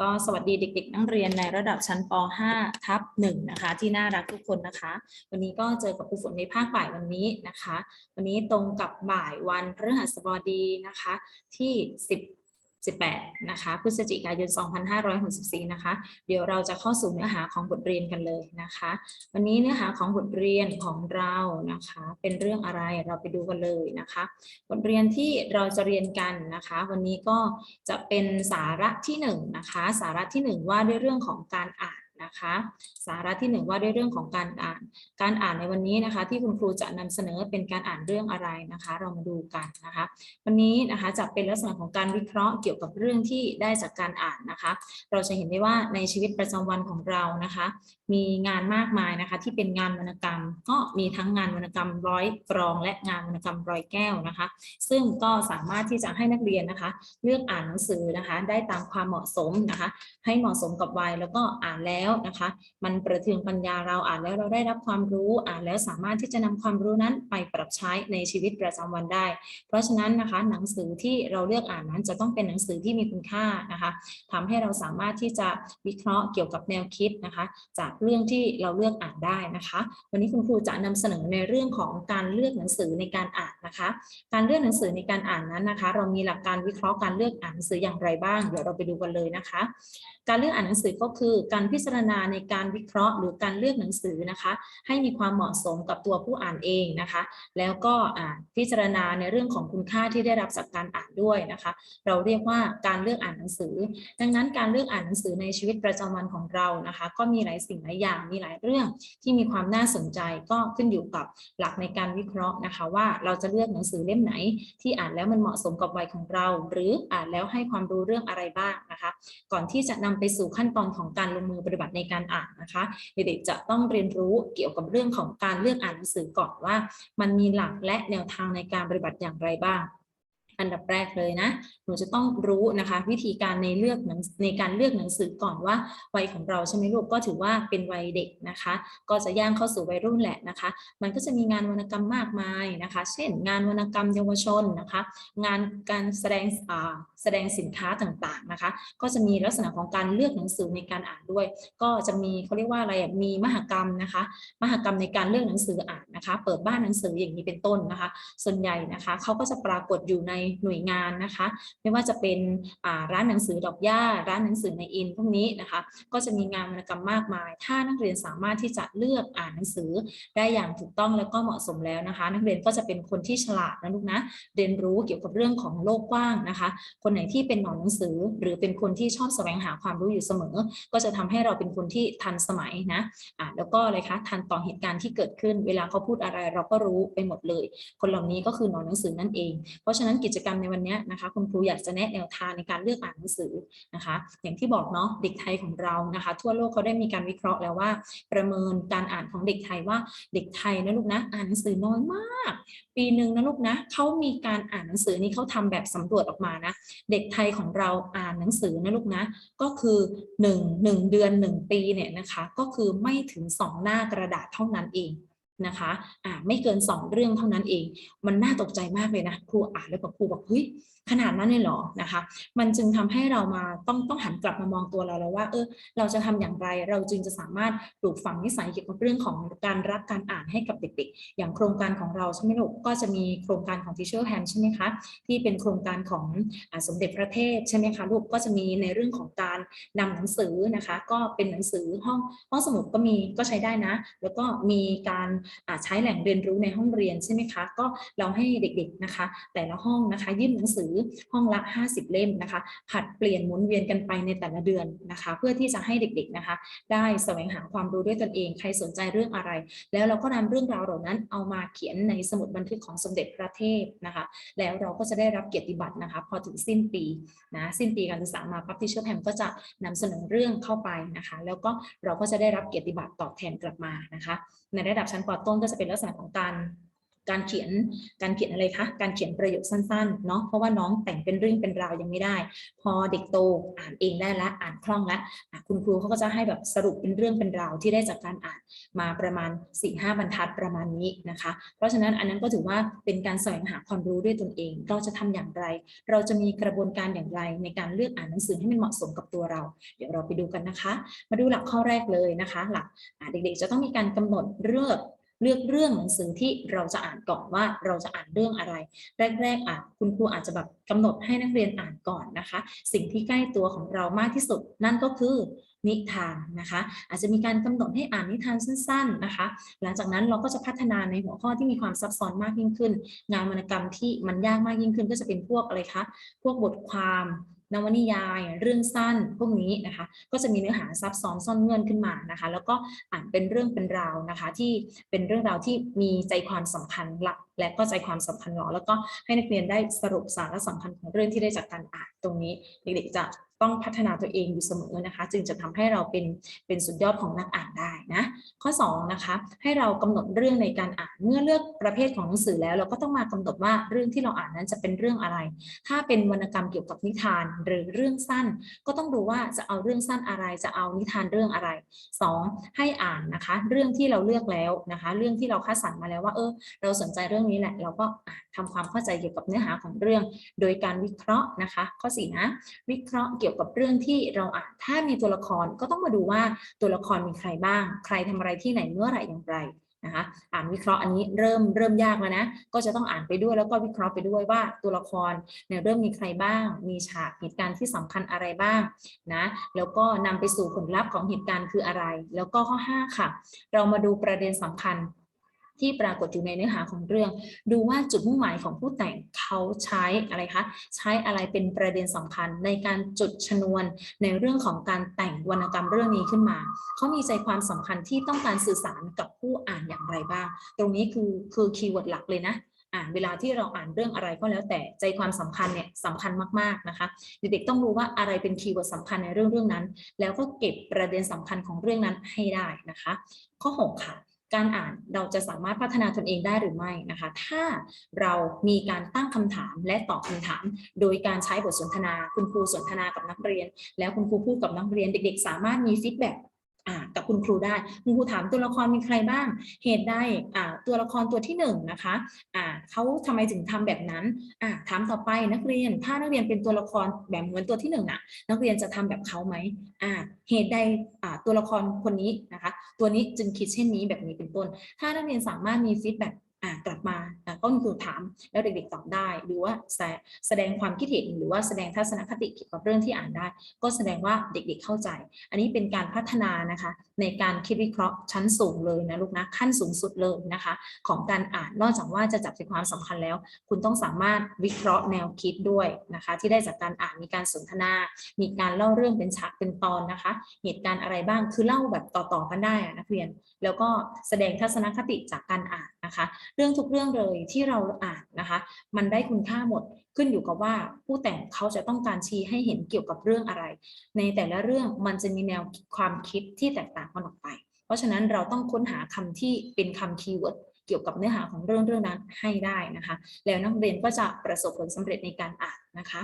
ก็สวัสดีเด็ก ๆ นักเรียนในระดับชั้นป .5 ทับ1นะคะ ที่น่ารักทุกคนนะคะ วันนี้ก็เจอกับครูฝนในภาคบ่ายวันนี้นะคะ วันนี้ตรงกับบ่ายวันพฤหัสบดีนะคะ ที่ 10 18 นะคะ พฤศจิกายน 2564 นะคะ เดี๋ยวเราจะเข้าสู่เนื้อหาของบทเรียนกันเลยนะคะ วันนี้เนื้อหาของบทเรียนของเรานะคะ เป็นเรื่องอะไรเราไปดูกันเลยนะคะ บทเรียนที่เราจะเรียนกันนะคะ วันนี้ก็จะเป็นสาระที่หนึ่งนะคะ สาระที่หนึ่งว่าด้วยเรื่องของการอ่าน นะคะ สาระที่หนึ่งว่าด้วยเรื่องของการอ่าน การอ่านในวันนี้นะคะ ที่คุณครูจะนำเสนอเป็นการอ่านเรื่องอะไรนะคะ เรามาดูกันนะคะ วันนี้นะคะจะเป็นลักษณะของการวิเคราะห์เกี่ยวกับเรื่องที่ได้จากการอ่านนะคะ เราจะเห็นได้ว่าในชีวิตประจำวันของเรานะคะ มีงานมากมายนะคะ ที่เป็นงานวรรณกรรม ก็มีทั้งงานวรรณกรรมร้อยกรอง และงานวรรณกรรมร้อยแก้วนะคะ ซึ่งก็สามารถที่จะให้นักเรียนนะคะ เลือกอ่านหนังสือนะคะ ได้ตามความเหมาะสมนะคะ ให้เหมาะสมกับวัยแล้วก็อ่านแล้วนะคะ มันประเทืองปัญญาเราอ่านแล้วเราได้รับความรู้อ่านแล้วสามารถที่จะนำความรู้นั้นไปปรับใช้ในชีวิตประจำวันได้ เพราะฉะนั้นนะคะหนังสือที่เราเลือกอ่านนั้นจะต้องเป็นหนังสือที่มีคุณค่านะคะทำให้เราสามารถที่จะวิเคราะห์เกี่ยวกับแนวคิดนะคะ จากเรื่องที่เราเลือกอ่านได้นะคะ วันนี้คุณครูจะนำเสนอในเรื่องของการเลือกหนังสือในการอ่านนะคะ การเลือกหนังสือในการอ่านนั้นนะคะ เรามีหลักการวิเคราะห์การเลือกอ่านหนังสืออย่างไรบ้าง เดี๋ยวเราไปดูกันเลยนะคะ การเลือกอ่านหนังสือก็คือการพิจารณาในการวิเคราะห์ หรือการเลือกหนังสือนะคะ ให้มีความเหมาะสมกับตัวผู้อ่านเองนะคะ แล้วก็อ่านพิจารณาในเรื่องของคุณค่าที่ได้รับจากการอ่านด้วยนะคะ เราเรียกว่าการเลือกอ่านหนังสือ ดังนั้นการเลือกอ่านหนังสือในชีวิตประจำวันของเรานะคะ ก็มีหลายสิ่งหลายอย่างมีหลายเรื่องที่มีความน่าสนใจก็ขึ้นอยู่กับหลักในการวิเคราะห์นะคะ ว่าเราจะเลือกหนังสือเล่มไหน ที่อ่านแล้วมันเหมาะสมกับวัยของเรา หรืออ่านแล้วให้ความรู้เรื่องอะไรบ้างนะคะ ก่อนที่จะนำไปสู่ขั้นตอนของการลงมือปฏิบัติในการอ่านนะคะ เด็กๆจะต้องเรียนรู้เกี่ยวกับเรื่องของการเลือกอ่านหนังสือก่อนว่า มันมีหลักและแนวทางในการปฏิบัติอย่างไรบ้าง อันดับแรกเลยนะ หนูจะต้องรู้นะคะ วิธีการในเลือกหนังในการเลือกหนังสือก่อนว่าวัยของเราใช่ไหมลูกก็ถือว่าเป็นวัยเด็กนะคะ ก็จะย่างเข้าสู่วัยรุ่นแหละนะคะ มันก็จะมีงานวรรณกรรมมากมายนะคะ เช่น งานวรรณกรรมเยาวชนนะคะ งานการแสดงอ่าแสดงสินค้าต่างๆนะคะ ก็จะมีลักษณะของการเลือกหนังสือในการอ่านด้วย ก็จะมีเขาเรียกว่าอะไรมีมหกรรมนะคะ มหกรรมในการเลือกหนังสืออ่าน นะคะ เปิดบ้านหนังสืออย่างนี้เป็นต้นนะคะ ส่วนใหญ่นะคะเขาก็จะปรากฏอยู่ในหน่วยงานนะคะ ไม่ว่าจะเป็นร้านหนังสือดอกหญ้า ร้านหนังสือในอินพวกนี้นะคะ ก็จะมีงานวรรณกรรมมากมาย ถ้านักเรียนสามารถที่จะเลือกอ่านหนังสือได้อย่างถูกต้องแล้วก็เหมาะสมแล้วนะคะ นักเรียนก็จะเป็นคนที่ฉลาดนะลูกนะ เรียนรู้เกี่ยวกับเรื่องของโลกกว้างนะคะ คนไหนที่เป็นหนอนหนังสือ หรือเป็นคนที่ชอบแสวงหาความรู้อยู่เสมอ ก็จะทำให้เราเป็นคนที่ทันสมัยนะอ่าแล้วก็อะไรคะทันต่อเหตุการณ์ที่เกิดขึ้นเวลาเขาพูดูดอะไรเราก็รู้ไปหมดเลย คนเหล่านี้ก็คือนอนหนังสือนั่นเอง เพราะฉะนั้นกิจกรรมในวันนี้นะคะ คุณครูอยากจะแนะแนวทางในการเลือกอ่านหนังสือนะคะ อย่างที่บอกเนาะเด็กไทยของเรานะคะ ทั่วโลกเขาได้มีการวิเคราะห์แล้วว่า ประเมินการอ่านของเด็กไทยว่าเด็กไทยนะลูกนะอ่านหนังสือน้อยมาก ปีหนึ่งนะลูกนะเขามีการอ่านหนังสือนี่เขาทำแบบสำรวจออกมานะ เด็กไทยของเราอ่านหนังสือนะลูกนะ ก็คือหนึ่งหนึ่งเดือนหนึ่งปีเนี่ยนะคะ ก็คือไม่ถึงสองหน้ากระดาษเท่านั้นเอง นะคะอ่าไม่เกินสองเรื่องเท่านั้นเอง มันน่าตกใจมากเลยนะครูอ่านแล้วแบบครูบอกเฮ้ยขนาดนั้นเลยเหรอนะคะ มันจึงทำให้เรามาต้องต้องหันกลับมามองตัวเราแล้วว่าเออเราจะทำอย่างไรเราจึงจะสามารถปลูกฝังนิสัยเกี่ยวกับเรื่องของการรักการอ่านให้กับเด็กๆ อย่างโครงการของเราใช่ไหมลูกก็จะมีโครงการของ Teacher Hand ใช่ไหมคะที่เป็นโครงการของอสมเด็จพระเทพใช่ไหมคะลูกก็จะมีในเรื่องของการนำหนังสือนะคะ ก็เป็นหนังสือห้องห้องสมุดก็มีก็ใช้ได้นะ แล้วก็มีการใช้แหล่งเรียนรู้ในห้องเรียนใช่ไหมคะ ก็เราให้เด็กๆนะคะ แต่ละห้องนะคะ ยื่นหนังสือห้องละ 50 เล่มนะคะ ผัดเปลี่ยนหมุนเวียนกันไปในแต่ละเดือนนะคะ เพื่อที่จะให้เด็กๆนะคะ ได้แสวงหาความรู้ด้วยตนเอง ใครสนใจเรื่องอะไร แล้วเราก็นำเรื่องราวเหล่านั้นเอามาเขียนในสมุดบันทึกของสมเด็จพระเทพนะคะ แล้วเราก็จะได้รับเกียรติบัตรนะคะ พอถึงสิ้นปีนะสิ้นปีการศึกษามาปั๊บที่เชื่อแพมก็จะนำเสนอเรื่องเข้าไปนะคะ แล้วก็เราก็จะได้รับเกียรติบัตรตอบแทนกลับมานะคะ ในระดับชั้นปต้นก็จะเป็นลักษณะของการ การเขียนการเขียนอะไรคะการเขียนประโยคสั้นๆเนาะเพราะว่าน้องแต่งเป็นเรื่องเป็นราวยังไม่ได้ พอเด็กโตอ่านเองได้ละอ่านคล่องละคุณครูเขาก็จะให้แบบสรุปเป็นเรื่องเป็นราวที่ได้จากการอ่านมาประมาณ4ี่ห้าบรรทัดประมาณนี้นะคะ เพราะฉะนั้นอันนั้นก็ถือว่าเป็นการแสวงหาความรู้ด้วยตนเอง เราจะทำอย่างไร เราจะมีกระบวนการอย่างไรในการเลือกอ่านหนังสือให้มันเหมาะสมกับตัวเรา เดี๋ยวเราไปดูกันนะคะ มาดูหลักข้อแรกเลยนะคะ หลักเด็กๆจะต้องมีการกำหนดเลือก เลือกเรื่องหนังสือที่เราจะอ่านก่อนว่าเราจะอ่านเรื่องอะไร แรกๆอะคุณครูอาจจะแบบกำหนดให้นักเรียนอ่านก่อนนะคะ สิ่งที่ใกล้ตัวของเรามากที่สุด นั่นก็คือนิทานนะคะ อาจจะมีการกำหนดให้อ่านนิทานสั้น ๆนะคะ หลังจากนั้นเราก็จะพัฒนาในหัวข้อที่มีความซับซ้อนมากยิ่งขึ้น งานวรรณกรรมที่มันยากมากยิ่งขึ้นก็จะเป็นพวกอะไรคะพวกบทความ นวนิยาย เรื่องสั้นพวกนี้นะคะ ก็จะมีเนื้อหาซับซ้อนซ่อนเงื่อนขึ้นมานะคะ แล้วก็อ่านเป็นเรื่องเป็นราวนะคะ ที่เป็นเรื่องราวที่มีใจความสำคัญหลัก และก็ใจความสำคัญหรอแล้วก็ให้นักเรียนได้สรุปสาระสำคัญของเรื่องที่ได้จากการอ่านตรงนี้ เด็กๆจะ ต้องพัฒนาตัวเองอยู่เสมอนะคะ จึงจะทำให้เราเป็นเป็นสุดยอดของนักอ่านได้นะข้อ2นะคะให้เรากำหนดเรื่องในการอ่านเมื่อเลือกประเภทของหนังสือแล้ว เราก็ต้องมากำหนดว่าเรื่องที่เราอ่านนั้นจะเป็นเรื่องอะไร ถ้าเป็นวรรณกรรมเกี่ยวกับนิทานหรือเรื่องสั้น ก็ต้องดูว่าจะเอาเรื่องสั้นอะไรจะเอานิทานเรื่องอะไร 2. ให้อ่านนะคะ เรื่องที่เราเลือกแล้วนะคะ เรื่องที่เราคัดสรรมาแล้วว่าเออเราสนใจเรื่องนี้แหละเราก็อ่านทำความเข้าใจเกี่ยวกับเนื้อหาของเรื่อง โดยการวิเคราะห์นะคะ ข้อ4นะวิเคราะห์เกี่ยวกับเรื่องที่เราอ่านถ้ามีตัวละครก็ต้องมาดูว่าตัวละครมีใครบ้าง ใครทำอะไรที่ไหนเมื่อไหร่อย่างไรนะคะอ่านวิเคราะห์อันนี้เริ่มเริ่มยากแล้วนะก็จะต้องอ่านไปด้วยแล้วก็วิเคราะห์ไปด้วยว่าตัวละครเนี่ยเริ่มมีใครบ้าง มีฉากเหตุการณ์ที่สำคัญอะไรบ้างนะแล้วก็นำไปสู่ผลลัพธ์ของเหตุการณ์คืออะไร แล้วก็ข้อ 5 ค่ะ เรามาดูประเด็นสำคัญ ที่ปรากฏอยู่ในเนื้อหาของเรื่อง ดูว่าจุดมุ่งหมายของผู้แต่งเขาใช้อะไรคะใช้อะไรเป็นประเด็นสำคัญในการจุดชนวนในเรื่องของการแต่งวรรณกรรมเรื่องนี้ขึ้นมาเขามีใจความสำคัญที่ต้องการสื่อสารกับผู้อ่านอย่างไรบ้าง ตรงนี้คือคือคีย์เวิร์ดหลักเลยนะอ่านเวลาที่เราอ่านเรื่องอะไรก็แล้วแต่ใจความสำคัญเนี่ยสำคัญมากๆนะคะ เด็กๆต้องรู้ว่าอะไรเป็นคีย์เวิร์ดสำคัญในเรื่องเรื่องนั้น แล้วก็เก็บประเด็นสำคัญของเรื่องนั้นให้ได้นะคะ ข้อ 6 ค่ะ การอ่านเราจะสามารถพัฒนาตนเองได้หรือไม่นะคะ ถ้าเรามีการตั้งคำถามและตอบคำถาม โดยการใช้บทสนทนา คุณครูสนทนากับนักเรียน แล้วคุณครูพูดกับนักเรียนเด็ก ๆ สามารถมีฟีดแบ็ก กับคุณครูได้คุณครูถามตัวละครมีใครบ้าง เหตุใดตัวละครตัวที่หนึ่งนะคะะเขาทำไมถึงทำแบบนั้นถามต่อไปนักเรียน ถ้านักเรียนเป็นตัวละครแบบเหมือนตัวที่หนึ่งน่ะ นักเรียนจะทำแบบเขาไหมเหตุใดตัวละครคนนี้นะคะ ตัวนี้จึงคิดเช่นนี้แบบนี้เป็นต้น ถ้านักเรียนสามารถมีฟีดแบ็ อ่ากลับมาก็คือถามแล้วเด็กๆตอบได้ หรือว่าแสดงความคิดเห็นหรือว่าแสดงทัศนคติเกี่ยวกับเรื่องที่อ่านได้ ก็แสดงว่าเด็กๆเข้าใจ อันนี้เป็นการพัฒนานะคะในการคิดวิเคราะห์ชั้นสูงเลยนะลูกนะขั้นสูงสุดเลยนะคะ ของการอ่านนอกจากว่าจะจับใจความสำคัญแล้ว คุณต้องสามารถวิเคราะห์แนวคิดด้วยนะคะ ที่ได้จากการอ่านมีการสนทนา มีการเล่าเรื่องเป็นฉากเป็นตอนนะคะ เหตุการณ์อะไรบ้างคือเล่าแบบต่อๆกันได้อะนักเรียน แล้วก็แสดงทัศนคติจากการอ่านนะคะเรื่องทุกเรื่องเลยที่เราอ่านนะคะ มันได้คุณค่าหมดขึ้นอยู่กับว่าผู้แต่งเขาจะต้องการชี้ให้เห็นเกี่ยวกับเรื่องอะไร ในแต่ละเรื่องมันจะมีแนวความคิดที่แตกต่างกันออกไป เพราะฉะนั้นเราต้องค้นหาคำที่เป็นคำคีย์เวิร์ดเกี่ยวกับเนื้อหาของเรื่องเรื่องนั้นให้ได้นะคะ แล้วนักเรียนก็จะประสบผลสำเร็จในการอ่าน นะคะ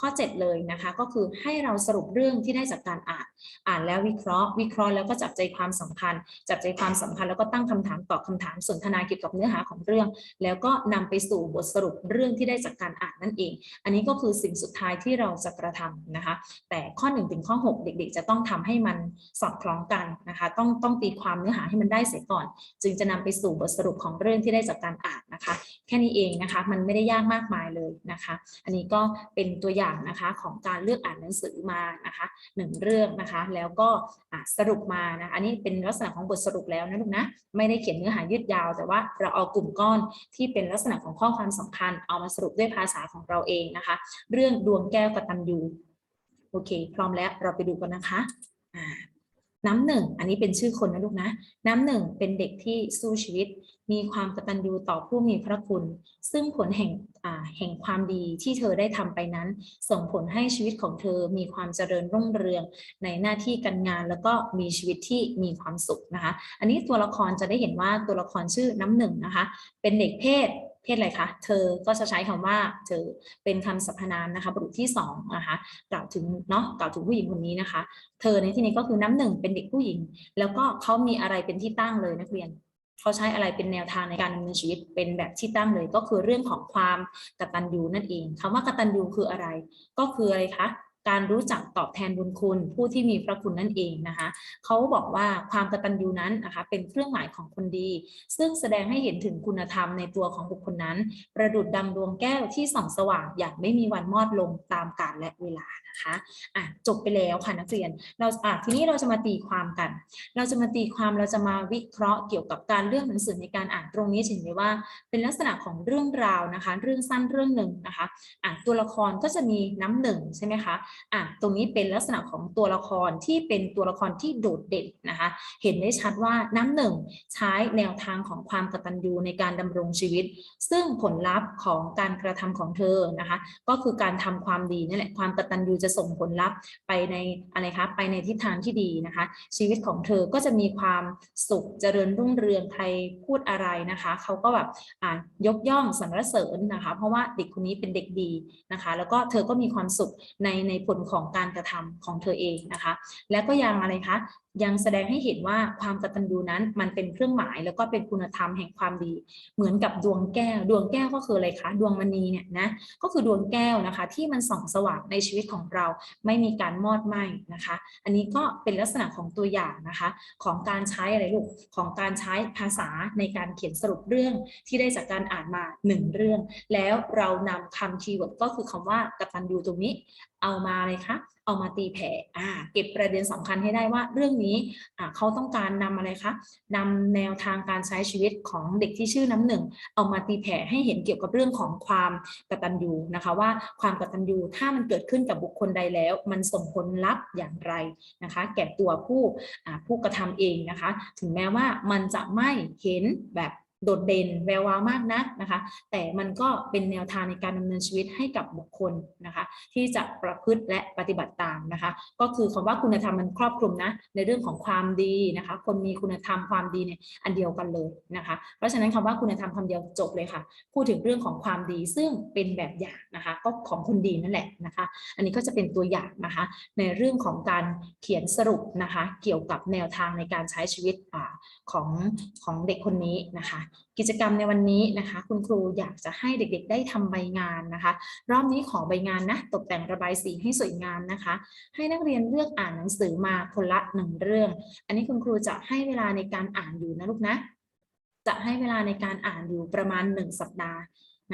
ข้อ 7 เลยนะคะก็คือให้เราสรุปเรื่องที่ได้จากการอ่าน อ่านแล้ววิเคราะห์ วิเคราะห์แล้วก็จับใจความสำคัญ จับใจความสำคัญแล้วก็ตั้งคำถามตอบคำถามสนทนาเกี่ยวกับเนื้อหาของเรื่อง แล้วก็นำไปสู่บทสรุปเรื่องที่ได้จากการอ่านนั่นเอง อันนี้ก็คือสิ่งสุดท้ายที่เราจะกระทำนะคะ แต่ข้อ1ถึงข้อ 6 เด็ก ๆ จะต้องทำให้มันสอดคล้องกันนะคะ ต้องต้องตีความเนื้อหาให้มันได้เสียก่อน จึงจะนำไปสู่บทสรุปของเรื่องที่ได้จากการอ่านนะคะ แค่นี้เองนะคะ มันไม่ได้ยากมากมายเลยนะคะ อันนี้ก็เป็นตัวอย่างนะคะของการเลือกอ่านหนังสือมานะคะหนึ่งเรื่องนะคะ แล้วก็สรุปมานะอันนี้เป็นลักษณะของบทสรุปแล้วนะลูกนะไม่ได้เขียนเนื้อหายืดยาว แต่ว่าเราเอากลุ่มก้อนที่เป็นลักษณะของข้อความสำคัญ เอามาสรุปด้วยภาษาของเราเองนะคะ เรื่องดวงแก้วกตัญญูโอเค พร้อมแล้วเราไปดูกันนะคะน้ำหนึ่ง อันนี้เป็นชื่อคนนะลูกนะ น้ำหนึ่งเป็นเด็กที่สู้ชีวิต มีความกตัญญูต่อผู้มีพระคุณ ซึ่งผลแห่ง แห่งความดีที่เธอได้ทำไปนั้น ส่งผลให้ชีวิตของเธอมีความเจริญรุ่งเรืองในหน้าที่การงาน แล้วก็มีชีวิตที่มีความสุขนะคะ อันนี้ตัวละครจะได้เห็นว่าตัวละครชื่อน้ำหนึ่งนะคะ เป็นเด็กเพศเพศอะไรคะ เธอก็จะใช้คำว่าเธอเป็นคำสรรพนามนะคะ บุรุษที่สองนะคะ กล่าวถึงเนาะ กล่าวถึงผู้หญิงคนนี้นะคะ เธอในที่นี้ก็คือน้ำหนึ่งเป็นเด็กผู้หญิง แล้วก็เขามีอะไรเป็นที่ตั้งเลยนักเรียน เขาใช้อะไรเป็นแนวทางในการดำเนินชีวิตเป็นแบบที่ตั้งเลย ก็คือเรื่องของความกตัญญูนั่นเองคำว่ากตัญญูคืออะไร ก็คืออะไรคะ การรู้จักตอบแทนบุญคุณ ผู้ที่มีพระคุณนั่นเองนะคะเขาบอกว่าความกตัญญูนั้นนะคะเป็นเครื่องหมายของคนดี ซึ่งแสดงให้เห็นถึงคุณธรรมในตัวของบุคคลนั้น ประดุดดังดวงแก้วที่ส่องสว่างอย่างไม่มีวันมอดลงตามกาลและเวลานะคะอะจบไปแล้วค่ะนักเรียนเราอะทีนี้เราจะมาตีความกัน เราจะมาตีความเราจะมาวิเคราะห์เกี่ยวกับการเลือกหนังสือในการอ่านตรงนี้เห็นได้ว่า เป็นลักษณะของเรื่องราวนะคะ เรื่องสั้นเรื่องหนึ่งนะคะอะตัวละครก็จะมีน้ำหนึ่งใช่ไหมคะอะตรงนี้เป็นลักษณะของตัวละครที่เป็นตัวละครที่โดดเด่นนะคะ เห็นได้ชัดว่าน้ำหนึ่งใช้แนวทางของความกตัญญูในการดำรงชีวิต ซึ่งผลลัพธ์ของการกระทำของเธอนะคะ ก็คือการทำความดีนั่นแหละความกตัญญูจะส่งผลลัพธ์ไปในอะไรคะไปในทิศทางที่ดีนะคะ ชีวิตของเธอก็จะมีความสุขเจริญรุ่งเรืองใครพูดอะไรนะคะเขาก็แบบอ่ายกย่องสรรเสริญนะคะ เพราะว่าเด็กคนนี้เป็นเด็กดีนะคะ แล้วก็เธอก็มีความสุขในในผลของการกระทำของเธอเองนะคะ แล้วก็ยังอะไรคะ ยังแสดงให้เห็นว่าความกตัญญูนั้นมันเป็นเครื่องหมาย แล้วก็เป็นคุณธรรมแห่งความดี เหมือนกับดวงแก้ว ดวงแก้วก็คืออะไรคะดวงมณีเนี่ยนะก็คือดวงแก้วนะคะ ที่มันส่องสว่างในชีวิตของเราไม่มีการมอดไหม้นะคะ อันนี้ก็เป็นลักษณะของตัวอย่างนะคะ ของการใช้อะไรลูกของการใช้ภาษาในการเขียนสรุปเรื่องที่ได้จากการอ่านมาหนึ่งเรื่อง แล้วเรานำคำคีย์เวิร์ดก็คือคำว่ากตัญญูตรงนี้ เอามาเลยคะ เอามาตีแผ่อ่าเก็บประเด็นสำคัญให้ได้ว่าเรื่องนี้อ่าเขาต้องการนำอะไรคะนำแนวทางการใช้ชีวิตของเด็กที่ชื่อน้ำหนึ่ง เอามาตีแผ่ให้เห็นเกี่ยวกับเรื่องของความกตัญญูนะคะว่าความกตัญญูถ้ามันเกิดขึ้นกับบุคคลใดแล้ว มันส่งผลลัพธ์อย่างไรนะคะ แก่ตัวผู้ผู้กระทำเองนะคะ ถึงแม้ว่ามันจะไม่เห็นแบบ โดดเด่นแวววาวมากนักนะคะ แต่มันก็เป็นแนวทางในการดำเนินชีวิตให้กับบุคคลนะคะ ที่จะประพฤติและปฏิบัติตามนะคะ ก็คือคำว่าคุณธรรมมันครอบคลุมนะในเรื่องของความดีนะคะ คนมีคุณธรรมความดีเนี่ยอันเดียวกันเลยนะคะ เพราะฉะนั้นคำว่าคุณธรรมคำเดียวจบเลยค่ะ พูดถึงเรื่องของความดีซึ่งเป็นแบบอย่างนะคะ ก็ของคนดีนั่นแหละนะคะ อันนี้ก็จะเป็นตัวอย่างนะคะ ในเรื่องของการเขียนสรุปนะคะ เกี่ยวกับแนวทางในการใช้ชีวิตอ่าของของเด็กคนนี้นะคะกิจกรรมในวันนี้นะคะ คุณครูอยากจะให้เด็กๆ ได้ทำใบงานนะคะ รอบนี้ขอใบงานนะตกแต่งระบายสีให้สวยงามนะคะ ให้นักเรียนเลือกอ่านหนังสือมาคนละหนึ่งเรื่อง อันนี้คุณครูจะให้เวลาในการอ่านอยู่นะลูกนะ จะให้เวลาในการอ่านอยู่ประมาณ 1 สัปดาห์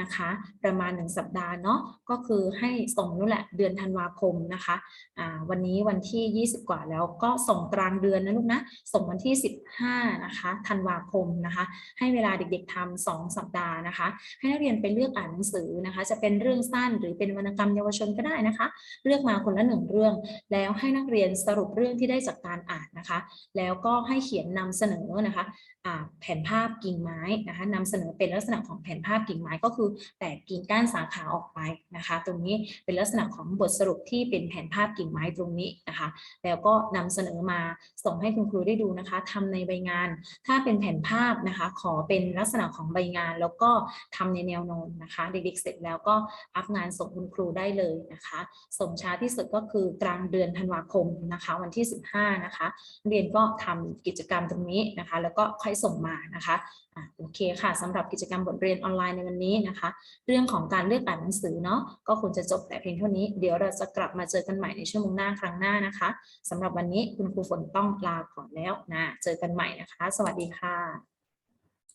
นะคะ ประมาณ 1 สัปดาห์เนาะก็คือให้ส่งนู่นแหละเดือนธันวาคมนะคะอ่าวันนี้วันที่ 20 กว่าแล้วก็ส่งกลางเดือนนะลูกนะ ส่งวันที่ 15 นะคะธันวาคมนะคะ ให้เวลาเด็กๆทำสองสัปดาห์นะคะ ให้นักเรียนไปเลือกอ่านหนังสือนะคะ จะเป็นเรื่องสั้นหรือเป็นวรรณกรรมเยาวชนก็ได้นะคะ เลือกมาคนละหนึ่งเรื่อง แล้วให้นักเรียนสรุปเรื่องที่ได้จากการอ่านนะคะ แล้วก็ให้เขียนนำเสนอนะคะอ่าแผนภาพกิ่งไม้นะคะนำเสนอเป็นลักษณะของแผนภาพกิ่งไม้ก็คือแตกกิ่งก้านสาขาออกไปนะคะ ตรงนี้เป็นลักษณะของบทสรุปที่เป็นแผนภาพกิ่งไม้ตรงนี้นะคะ แล้วก็นำเสนอมาส่งให้คุณครูได้ดูนะคะทำในใบงาน ถ้าเป็นแผนภาพนะคะ ขอเป็นลักษณะของใบงาน แล้วก็ทำในแนวโน้มนะคะ เด็กๆเสร็จแล้วก็อัพงานส่งคุณครูได้เลยนะคะ ส่งช้าที่สุดก็คือกลางเดือนธันวาคมนะคะ วันที่ 15 นะคะ เรียนก็ทำกิจกรรมตรงนี้นะคะ แล้วก็ค่อยส่งมานะคะอะโอเคค่ะสำหรับกิจกรรมบทเรียนออนไลน์ในวันนี้นะคะเรื่องของการเลือกอ่านหนังสือเนาะก็ควรจะจบแต่เพียงเท่านี้เดี๋ยวเราจะกลับมาเจอกันใหม่ในชั่วโมงหน้าครั้งหน้านะคะสำหรับวันนี้คุณครูฝนต้องลาก่อนแล้วนะเจอกันใหม่นะคะ สวัสดีค่ะ